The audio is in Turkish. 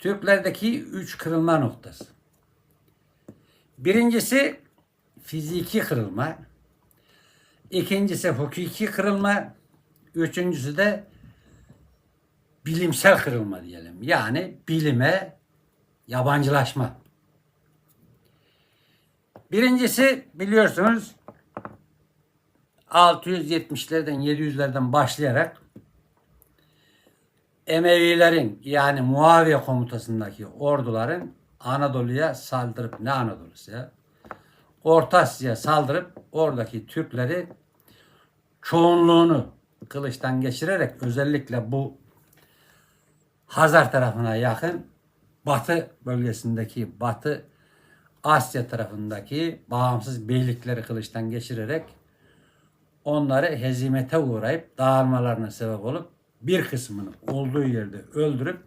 Türklerdeki üç kırılma noktası. Birincisi fiziki kırılma. İkincisi hukuki kırılma. Üçüncüsü de bilimsel kırılma diyelim. Yani bilime yabancılaşma. Birincisi biliyorsunuz 670'lerden 700'lerden başlayarak Emevilerin yani Muaviye komutasındaki orduların Anadolu'ya saldırıp ne Anadolu'su ya? Orta Asya'ya saldırıp oradaki Türkleri çoğunluğunu kılıçtan geçirerek özellikle bu Hazar tarafına yakın Batı bölgesindeki Batı Asya tarafındaki bağımsız beylikleri kılıçtan geçirerek onları hezimete uğrayıp dağılmalarına sebep olup bir kısmını olduğu yerde öldürüp